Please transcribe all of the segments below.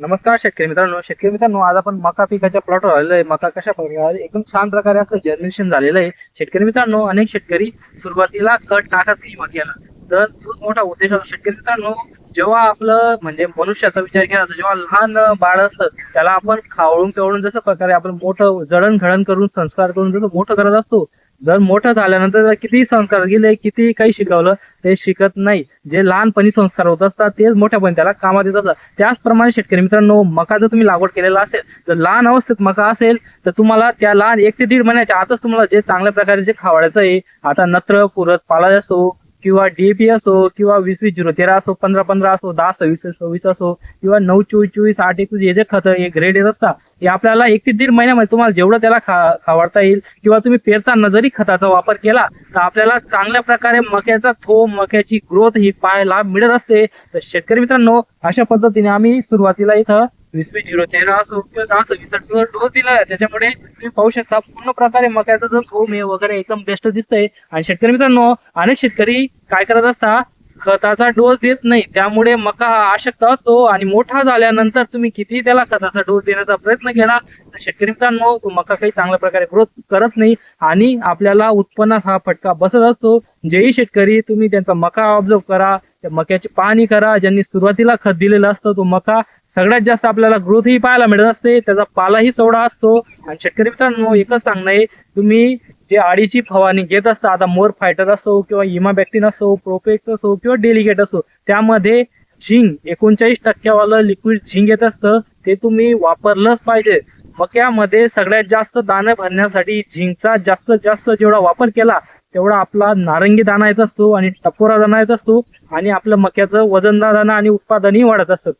नमस्कार शेतकरी मित्रांनो. शेतकरी मित्रांनो आज आपण मका पिकाच्या प्लॉटवर आलेलो आहे. मका कशा प्रकारे एकदम छान प्रकारे असं जर्मिनेशन झालेलं आहे. शेतकरी मित्रांनो अनेक शेतकरी सुरुवातीला खत टाकत नाही मक्याला तर खूप मोठा उद्देश असतो शेतकरी मित्रांनो जेव्हा आपलं म्हणजे मनुष्याचा विचार केला जातो जेव्हा लहान बाळ असतं त्याला आपण खावळून तेवळून जसं प्रकारे आपण मोठं जडणघडण करून संस्कार करून जसं मोठं करत असतो जर मोठं झाल्यानंतर किती संस्कार गेले किती काही शिकवलं ते शिकत नाही. जे लहानपणी संस्कार होत असतात तेच मोठ्यापणी त्याला कामात येत असतात. त्याचप्रमाणे शेतकरी मित्रांनो मका जर तुम्ही लागवड केलेला असेल तर लहान अवस्थेत मका असेल तर तुम्हाला त्या लहान एक ते दीड महिन्याच्या आतच तुम्हाला जे चांगल्या प्रकारे जे खावायचं आहे आता नत्र पुरत पाला असो किंवा डीएपी असो किंवा वीस वीस झिरो तेरा असो पंधरा पंधरा असो दहा सव्वीस सव्वीस असो किंवा नऊ चोवीस चोवीस आठ एकवीस हे जे खत हे ग्रेड येत असतात हे आपल्याला एक ते दीड महिन्यामध्ये तुम्हाला जेवढं त्याला खा खावाडता येईल किंवा तुम्ही पेरताना जरी खताचा वापर केला तर आपल्याला चांगल्या प्रकारे मक्याचा थो मक्याची ग्रोथ ही पाहायला मिळत असते. तर शेतकरी मित्रांनो अशा पद्धतीने आम्ही सुरुवातीला इथं वीसवी झिरो तेरा असं किंवा दहा डोस दिला त्याच्यामुळे तुम्ही पाहू शकता पूर्ण प्रकारे मक्याचा जो थोम आहे वगैरे एकदम बेस्ट दिसतंय. आणि शेतकरी मित्रांनो अनेक शेतकरी काय करत असता खताचा डोस देत नाही. त्यामुळे मका हा अशक्त असतो आणि मोठा झाल्यानंतर तुम्ही किती त्याला खताचा डोस देण्याचा प्रयत्न केला तर शेतकरी मित्रांनो तो मका काही चांगल्या प्रकारे ग्रोथ करत नाही आणि आपल्याला उत्पन्नात हा फटका बसत असतो. जेही शेतकरी तुम्ही त्यांचा मका ऑब्झर्व करा त्या मक्याची पाणी करा ज्यांनी सुरुवातीला खत दिलेलं असतं तो मका सगळ्यात जास्त आपल्याला ग्रोथ ही पाहायला मिळत असते त्याचा पालाही चौडा असतो. आणि शेतकरी मित्रांनो एकच सांगणं आहे तुम्ही जे आडीची फवारणी घेत असता आता मोर फायटर असो किंवा इमाबॅक्टिन असो प्रोपेक्स असो किंवा डेलिकेट असो त्यामध्ये झिंग एकोणचाळीस टक्क्यावालं लिक्विड झिंग येत असतं ते तुम्ही वापरलंच पाहिजे. मक्यामध्ये सगळ्यात जास्त दाणे भरण्यासाठी झिंकचा जास्तीत जास्त जेवढा वापर केला तेवढा आपला नारंगी दाणा येत असतो आणि टपोरा दाणा येत असतो आणि आपलं मक्याचं वजनदार दाणा आणि उत्पादनही वाढत असतं.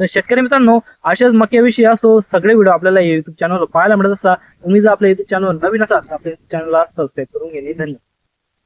तर शेतकरी मित्रांनो अशाच मक्याविषयी असो सगळे व्हिडिओ आपल्याला युट्यूब चॅनलवर पाहायला मिळत असतात. तुम्ही जर आपल्या युट्यूब चॅनलवर नवीन असाल तर आपल्या चॅनलला सबस्क्राईब करून घेणे धन्यवाद